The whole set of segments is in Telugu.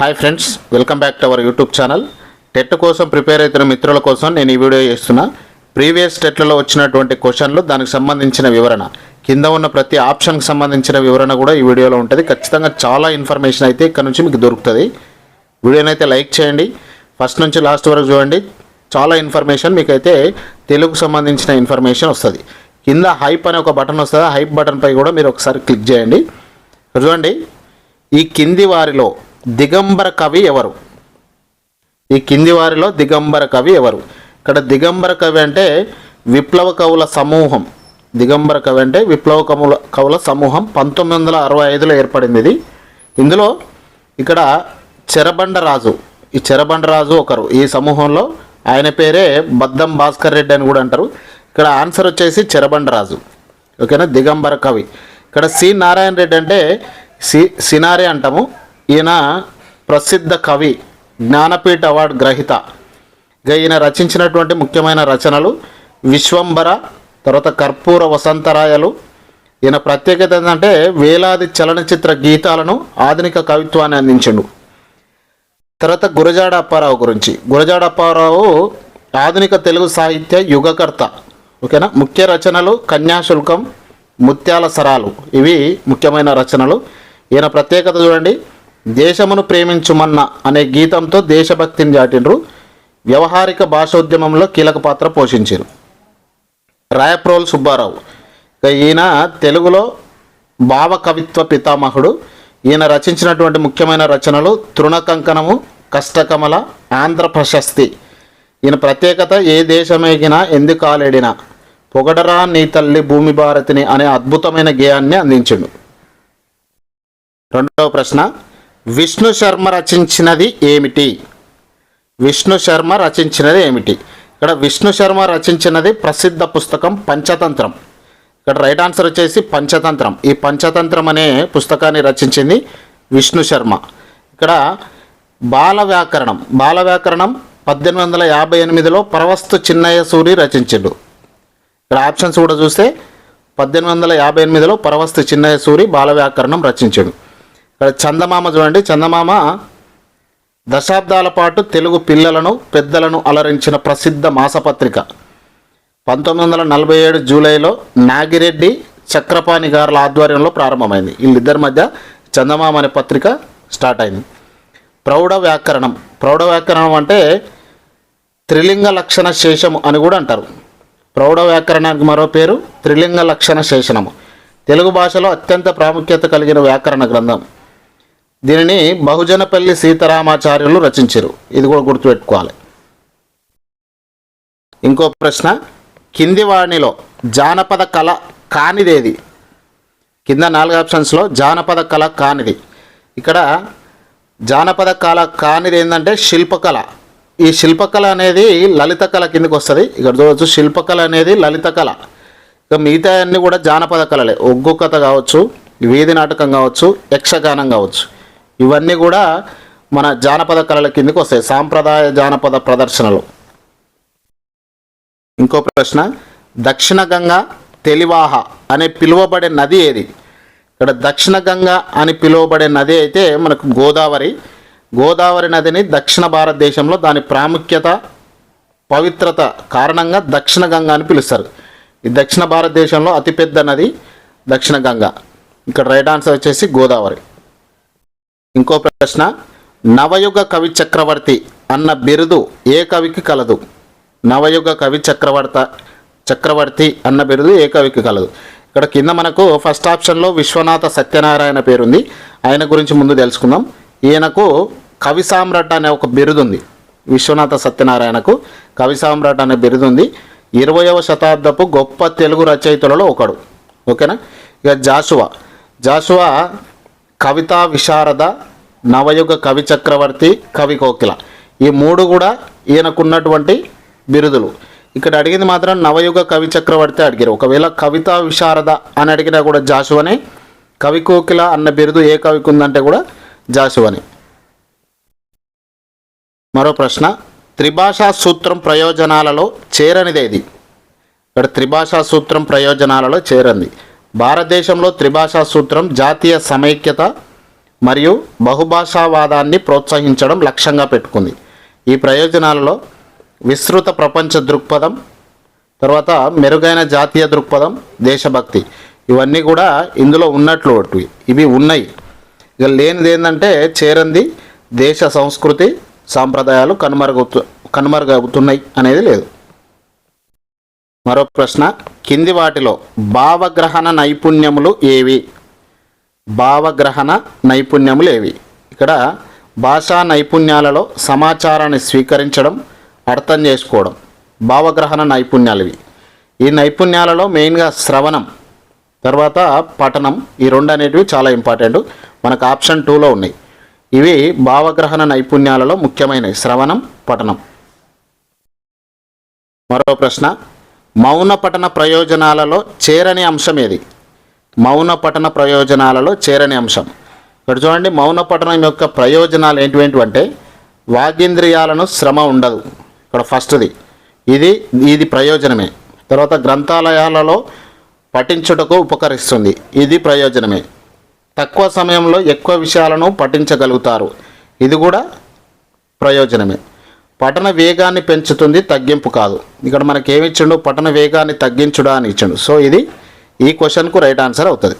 Hi friends welcome back to our YouTube channel TET కోసం ప్రిపేర్ అవుతున్న మిత్రుల కోసం నేను ఈ వీడియో చేస్తున్నా. ప్రీవియస్ టెట్లలో వచ్చినటువంటి క్వశ్చన్లు దానికి సంబంధించిన వివరణ. కింద ఉన్న ప్రతి ఆప్షన్కి సంబంధించిన వివరణ కూడా ఈ వీడియోలో ఉంటుంది. ఖచ్చితంగా చాలా ఇన్ఫర్మేషన్ అయితే ఇక్కడ నుంచి మీకు దొరుకుతుంది. వీడియోని అయితే లైక్ చేయండి. ఫస్ట్ నుంచి లాస్ట్ వరకు చూడండి. చాలా ఇన్ఫర్మేషన్ మీకైతే తెలుగు సంబంధించిన ఇన్ఫర్మేషన్ వస్తుంది. కింద హైప్ అనే ఒక బటన్ వస్తుంది. హైప్ బటన్పై కూడా మీరు ఒకసారి క్లిక్ చేయండి. చూడండి. ఈ కింది వారిలో దిగంబర కవి ఎవరు? ఈ కింది వారిలో దిగంబర కవి ఎవరు? ఇక్కడ దిగంబర కవి అంటే విప్లవ కవుల సమూహం. దిగంబర కవి అంటే విప్లవ కవుల కవుల సమూహం. పంతొమ్మిది వందల అరవై ఐదులో ఏర్పడింది ఇది. ఇందులో ఇక్కడ చెరబండరాజు ఈ చెరబండరాజు ఒకరు. ఈ సమూహంలో ఆయన పేరే బద్దం భాస్కర్ రెడ్డి అని కూడా అంటారు. ఇక్కడ ఆన్సర్ వచ్చేసి చెరబండరాజు. ఓకేనా? దిగంబర కవి. ఇక్కడ సి నారాయణ రెడ్డి అంటే సి సినారే అంటాము. ఈయన ప్రసిద్ధ కవి జ్ఞానపీఠ అవార్డు గ్రహీత. ఈయన రచించినటువంటి ముఖ్యమైన రచనలు విశ్వంబర తర్వాత కర్పూర వసంతరాయలు. ఈయన ప్రత్యేకత ఏంటంటే వేలాది చలనచిత్ర గీతాలను ఆధునిక కవిత్వాన్ని అందించిండు. తర్వాత గురజాడ అప్పారావు గురించి. గురజాడ అప్పారావు ఆధునిక తెలుగు సాహిత్య యుగకర్త. ఓకేనా? ముఖ్య రచనలు కన్యాశుల్కం ముత్యాల సరాలు. ఇవి ముఖ్యమైన రచనలు. ఈయన ప్రత్యేకత చూడండి. దేశమును ప్రేమించుమన్న అనే గీతంతో దేశభక్తిని చాటిండ్రు. వ్యవహారిక భాషోద్యమంలో కీలక పాత్ర పోషించారు. రాయప్రోల్ సుబ్బారావు. ఈయన తెలుగులో భావ కవిత్వ పితామహుడు. ఈయన రచించినటువంటి ముఖ్యమైన రచనలు తృణకంకణము కష్టకమల ఆంధ్ర ప్రశస్తి. ఈయన ప్రత్యేకత ఏ దేశమేగినా ఎందుకు కాలేడినా పొగడరా నీ తల్లి భూమి భారతిని అనే అద్భుతమైన గేయాన్ని అందించిండు. రెండవ ప్రశ్న విష్ణు శర్మ రచించినది ఏమిటి? విష్ణు శర్మ రచించినది ఏమిటి? ఇక్కడ విష్ణు శర్మ రచించినది ప్రసిద్ధ పుస్తకం పంచతంత్రం. ఇక్కడ రైట్ ఆన్సర్ వచ్చేసి పంచతంత్రం. ఈ పంచతంత్రం అనే పుస్తకాన్ని రచించింది విష్ణు శర్మ. ఇక్కడ బాల వ్యాకరణం. బాల వ్యాకరణం పద్దెనిమిది వందల యాభై ఎనిమిదిలో పరవస్తు చిన్నయ్య సూరి రచించాడు. ఇక్కడ ఆప్షన్స్ కూడా చూస్తే పద్దెనిమిది వందల యాభై ఎనిమిదిలో పరవస్తు చిన్నయ్య సూరి బాల వ్యాకరణం రచించాడు. ఇక్కడ చందమామ చూడండి చందమామ దశాబ్దాల పాటు తెలుగు పిల్లలను పెద్దలను అలరించిన ప్రసిద్ధ మాసపత్రిక. పంతొమ్మిది వందల నలభై ఏడు జూలైలో నాగిరెడ్డి చక్రపాణి గారుల ఆధ్వర్యంలో ప్రారంభమైంది. వీళ్ళిద్దరి మధ్య చందమామ అనే పత్రిక స్టార్ట్ అయింది. ప్రౌఢ వ్యాకరణం. ప్రౌఢ వ్యాకరణం అంటే త్రిలింగ లక్షణ శేషము అని కూడా అంటారు. ప్రౌఢ వ్యాకరణానికి మరో పేరు త్రిలింగ లక్షణ శేషణము. తెలుగు భాషలో అత్యంత ప్రాముఖ్యత కలిగిన వ్యాకరణ గ్రంథం. దీనిని బహుజనపల్లి సీతారామాచార్యులు రచించారు. ఇది కూడా గుర్తుపెట్టుకోవాలి. ఇంకో ప్రశ్న. కింది వాణిలో జానపద కళ కానిదేది? కింద నాలుగు ఆప్షన్స్లో జానపద కళ కానిది. ఇక్కడ జానపద కళ కానిది ఏంటంటే శిల్పకళ. ఈ శిల్పకళ అనేది లలిత కళ కిందకి వస్తుంది. ఇక్కడ చూడవచ్చు శిల్పకళ అనేది లలిత కళ. ఇక మిగతా అన్నీ కూడా జానపద కళలే. ఒగ్గు కథ కావచ్చు వీధి నాటకం కావచ్చు యక్షగానం కావచ్చు. ఇవన్నీ కూడా మన జానపద కళల కిందకి వస్తాయి. సాంప్రదాయ జానపద ప్రదర్శనలు. ఇంకో ప్రశ్న దక్షిణ గంగ తెలివాహ అనే పిలువబడే నది ఏది? ఇక్కడ దక్షిణ గంగ అని పిలువబడే నది అయితే మనకు గోదావరి. గోదావరి నదిని దక్షిణ భారతదేశంలో దాని ప్రాముఖ్యత పవిత్రత కారణంగా దక్షిణ గంగ అని పిలుస్తారు. ఈ దక్షిణ భారతదేశంలో అతిపెద్ద నది దక్షిణ గంగ. ఇక్కడ రైట్ ఆన్సర్ వచ్చేసి గోదావరి. ఇంకో ప్రశ్న నవయుగ కవి చక్రవర్తి అన్న బిరుదు ఏ కవికి కలదు? నవయుగ కవి చక్రవర్త చక్రవర్తి అన్న బిరుదు ఏ కవికి కలదు? ఇక్కడ కింద మనకు ఫస్ట్ ఆప్షన్లో విశ్వనాథ సత్యనారాయణ పేరుంది. ఆయన గురించి ముందు తెలుసుకుందాం. ఈయనకు కవి సామ్రాట్ అనే ఒక బిరుదు ఉంది విశ్వనాథ సత్యనారాయణకు కవి సామ్రాట్ అనే బిరుదు ఉంది ఇరవయవ శతాబ్దపు గొప్ప తెలుగు రచయితలలో ఒకడు. ఓకేనా? ఇక జాషువా. జాషువా కవితా విశారద నవయుగ కవి చక్రవర్తి కవి కోకిల. ఈ మూడు కూడా ఈయనకున్నటువంటి బిరుదులు. ఇక్కడ అడిగింది మాత్రం నవయుగ కవి చక్రవర్తి అడిగారు. ఒకవేళ కవితా విశారద అని అడిగినా కూడా జాషువనే కవి కోకిల అన్న బిరుదు ఏ కవికి ఉందంటే కూడా జాషువని. మరో ప్రశ్న. త్రిభాషా సూత్రం ప్రయోజనాలలో చేరనిదేది? ఇక్కడ త్రిభాషా సూత్రం ప్రయోజనాలలో చేరంది. భారతదేశంలో త్రిభాషా సూత్రం జాతీయ సమైక్యత మరియు బహుభాషావాదాన్ని ప్రోత్సహించడం లక్ష్యంగా పెట్టుకుంది. ఈ ప్రయోజనాలలో విస్తృత ప్రపంచ దృక్పథం తర్వాత మెరుగైన జాతీయ దృక్పథం దేశభక్తి. ఇవన్నీ కూడా ఇందులో ఉన్నట్లు ఒకటి ఇవి ఉన్నాయి. ఇక లేనిది ఏంటంటే చేరంది దేశ సంస్కృతి సాంప్రదాయాలు కనుమరుగవుతు కనుమరుగవుతున్నాయి అనేది లేదు. మరో ప్రశ్న. కింది వాటిలో భావగ్రహణ నైపుణ్యములు ఏవి? భావగ్రహణ నైపుణ్యములు ఏవి? ఇక్కడ భాషా నైపుణ్యాలలో సమాచారాన్ని స్వీకరించడం అర్థం చేసుకోవడం. భావగ్రహణ నైపుణ్యాలు ఇవి. ఈ నైపుణ్యాలలో మెయిన్గా శ్రవణం తర్వాత పఠనం ఈ రెండు అనేటివి చాలా ఇంపార్టెంట్. మనకు ఆప్షన్ టూలో ఉన్నాయి. ఇవి భావగ్రహణ నైపుణ్యాలలో ముఖ్యమైనవి. శ్రవణం పఠనం. మరో ప్రశ్న. మౌన పఠన ప్రయోజనాలలో చేరని అంశం ఏది? మౌన పఠన ప్రయోజనాలలో చేరని అంశం. ఇక్కడ చూడండి మౌన పఠనం యొక్క ప్రయోజనాలు ఏంటివేంటివంటే వాగేంద్రియాలను శ్రమ ఉండదు. ఇక్కడ ఫస్ట్ది. ఇది ఇది ప్రయోజనమే. తర్వాత గ్రంథాలయాలలో పఠించుటకు ఉపకరిస్తుంది. ఇది ప్రయోజనమే. తక్కువ సమయంలో ఎక్కువ విషయాలను పఠించగలుగుతారు. ఇది కూడా ప్రయోజనమే. పఠన వేగాన్ని పెంచుతుంది తగ్గింపు కాదు. ఇక్కడ మనకి ఏమి ఇచ్చిండు? పఠన వేగాన్ని తగ్గించుడా అని ఇచ్చిండు. సో ఇది ఈ క్వశ్చన్కు రైట్ ఆన్సర్ అవుతుంది.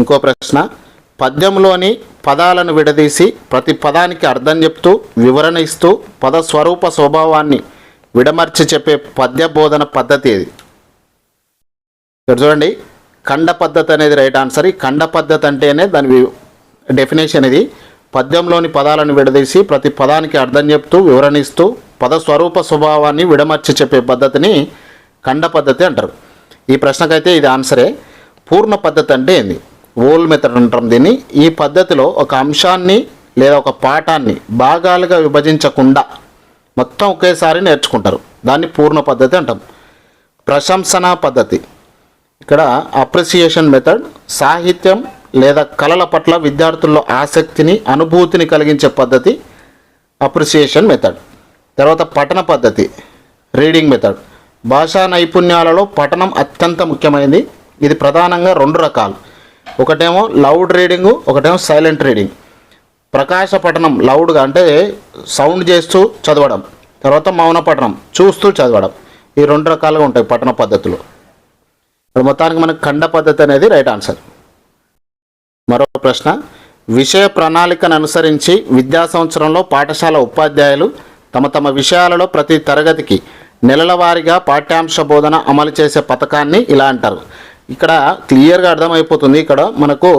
ఇంకో ప్రశ్న పద్యంలోని పదాలను విడదీసి ప్రతి పదానికి అర్థం చెప్తూ వివరణ ఇస్తూ పద స్వరూప స్వభావాన్ని విడమర్చి చెప్పే పద్య బోధన పద్ధతి ఇది ఇక్కడ చూడండి ఖండ పద్ధతి అనేది రైట్ ఆన్సర్. ఈ ఖండ పద్ధతి అంటేనే దాని డెఫినేషన్ ఇది. పద్యంలోని పదాలను విడదీసి ప్రతి పదానికి అర్థం చెప్తూ వివరణిస్తూ పద స్వరూప స్వభావాన్ని విడమర్చి చెప్పే పద్ధతిని ఖండ పద్ధతి అంటారు. ఈ ప్రశ్నకైతే ఇది ఆన్సరే. పూర్ణ పద్ధతి అంటే ఏంది? ఓల్ మెథడ్ అంటాం దీన్ని. ఈ పద్ధతిలో ఒక అంశాన్ని లేదా ఒక పాఠాన్ని భాగాలుగా విభజించకుండా మొత్తం ఒకేసారి నేర్చుకుంటారు. దాన్ని పూర్ణ పద్ధతి అంటాం. ప్రశంసన పద్ధతి. ఇక్కడ అప్రిసియేషన్ మెథడ్ సాహిత్యం లేదా కళల పట్ల విద్యార్థుల్లో ఆసక్తిని అనుభూతిని కలిగించే పద్ధతి అప్రిసియేషన్ మెథడ్ తర్వాత పఠన పద్ధతి రీడింగ్ మెథడ్ భాషా నైపుణ్యాలలో పఠనం అత్యంత ముఖ్యమైనది. ఇది ప్రధానంగా రెండు రకాలు. ఒకటేమో లౌడ్ రీడింగు ఒకటేమో సైలెంట్ రీడింగ్ ప్రకాశ పఠనం లౌడ్గా అంటే సౌండ్ చేస్తూ చదవడం. తర్వాత మౌన పఠనం చూస్తూ చదవడం. ఈ రెండు రకాలుగా ఉంటాయి పఠన పద్ధతులు. ఇప్పుడు మొత్తానికి మనకు ఖండ పద్ధతి అనేది రైట్ ఆన్సర్ ప్రశ్న. విషయ ప్రణాళికను అనుసరించి విద్యా సంవత్సరంలో పాఠశాల ఉపాధ్యాయులు తమ తమ విషయాలలో ప్రతి తరగతికి నెలల వారీగా పాఠ్యాంశ బోధన అమలు చేసే పథకాన్ని ఇలా అంటారు. ఇక్కడ క్లియర్గా అర్థమైపోతుంది. ఇక్కడ మనకు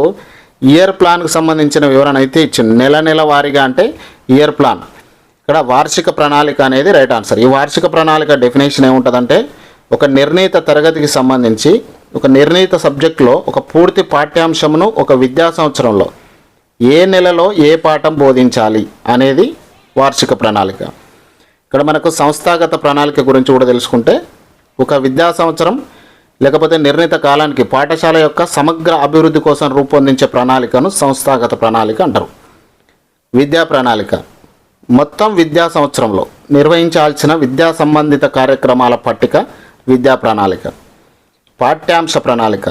ఇయర్ ప్లాన్కు సంబంధించిన వివరణ అయితే ఇచ్చింది. నెల నెల వారీగా అంటే ఇయర్ ప్లాన్. ఇక్కడ వార్షిక ప్రణాళిక అనేది రైట్ ఆన్సర్. ఈ వార్షిక ప్రణాళిక డెఫినేషన్ ఏముంటుందంటే ఒక నిర్ణీత తరగతికి సంబంధించి ఒక నిర్ణీత సబ్జెక్టులో ఒక పూర్తి పాఠ్యాంశమును ఒక విద్యా సంవత్సరంలో ఏ నెలలో ఏ పాఠం బోధించాలి అనేది వార్షిక ప్రణాళిక. ఇక్కడ మనకు సంస్థాగత ప్రణాళిక గురించి కూడా తెలుసుకుంటే ఒక విద్యా సంవత్సరం లేకపోతే నిర్ణీత కాలానికి పాఠశాల యొక్క సమగ్ర అభివృద్ధి కోసం రూపొందించే ప్రణాళికను సంస్థాగత ప్రణాళిక అంటారు. విద్యా ప్రణాళిక. మొత్తం విద్యా సంవత్సరంలో నిర్వహించాల్సిన విద్యా సంబంధిత కార్యక్రమాల పట్టిక విద్యా ప్రణాళిక. పాఠ్యాంశ ప్రణాళిక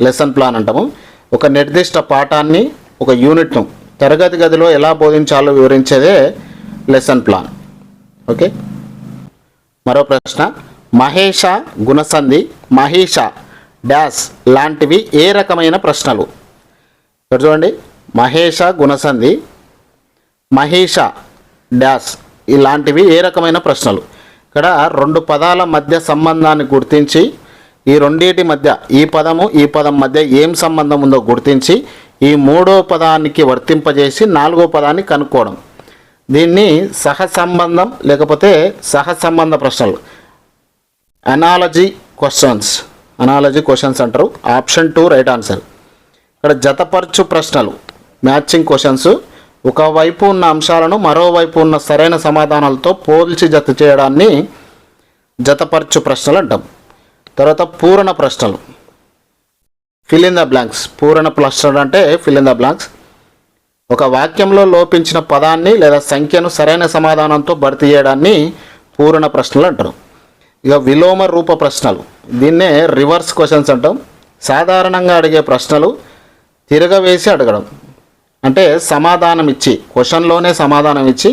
లెసన్ ప్లాన్ అంటాము. ఒక నిర్దిష్ట పాఠాన్ని ఒక యూనిట్ను తరగతి గదిలో ఎలా బోధించాలో వివరించేదే లెసన్ ప్లాన్ ఓకే? మరో ప్రశ్న. మహేష గుణసంధి మహేష డాష్ లాంటివి ఏ రకమైన ప్రశ్నలు? ఇక్కడ చూడండి. మహేష గుణసంధి మహేష డాష్ ఇలాంటివి ఏ రకమైన ప్రశ్నలు? ఇక్కడ రెండు పదాల మధ్య సంబంధాన్ని గుర్తించి ఈ రెండింటి మధ్య ఈ పదము ఈ పదం మధ్య ఏం సంబంధం ఉందో గుర్తించి ఈ మూడో పదానికి వర్తింపజేసి నాలుగో పదాన్ని కనుక్కోవడం. దీన్ని సహసంబంధం లేకపోతే సహసంబంధ ప్రశ్నలు. అనాలజీ క్వశ్చన్స్ అనాలజీ క్వశ్చన్స్ అంటారు. ఆప్షన్ టూ రైట్ ఆన్సర్ ఇక్కడ జతపరచు ప్రశ్నలు. మ్యాచింగ్ క్వశ్చన్స్ ఒకవైపు ఉన్న అంశాలను మరోవైపు ఉన్న సరైన సమాధానాలతో పోల్చి జత చేయడాన్ని జతపరచు ప్రశ్నలు అంటాం. తర్వాత పూరణ ప్రశ్నలు. ఫిల్ ఇన్ ద బ్లాంక్స్ పూరణ ప్రశ్నలు అంటే ఫిల్ ఇన్ ద బ్లాంక్స్ ఒక వాక్యంలో లోపించిన పదాన్ని లేదా సంఖ్యను సరైన సమాధానంతో భర్తీ చేయడాన్ని పూరణ ప్రశ్నలు అంటారు. ఇక విలోమ రూప ప్రశ్నలు. దీన్నే రివర్స్ క్వశ్చన్స్ అంటాం. సాధారణంగా అడిగే ప్రశ్నలు తిరగవేసి అడగడం. అంటే సమాధానం ఇచ్చి క్వశ్చన్లోనే సమాధానం ఇచ్చి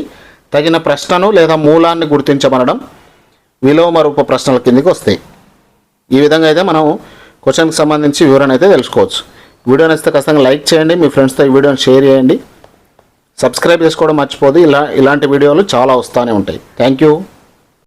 తగిన ప్రశ్నను లేదా మూలాన్ని గుర్తించమనడం విలోమ రూప ప్రశ్నల కిందకి వస్తాయి. ఈ విధంగా అయితే మనం క్వశ్చన్కి సంబంధించి వివరణ అయితే తెలుసుకోవచ్చు. వీడియో నచ్చితే ఖచ్చితంగా లైక్ చేయండి మీ ఫ్రెండ్స్తో ఈ వీడియోని షేర్ చేయండి. సబ్స్క్రైబ్ చేసుకోవడం మర్చిపోదు ఇలా ఇలాంటి వీడియోలు చాలా వస్తూనే ఉంటాయి. Thank you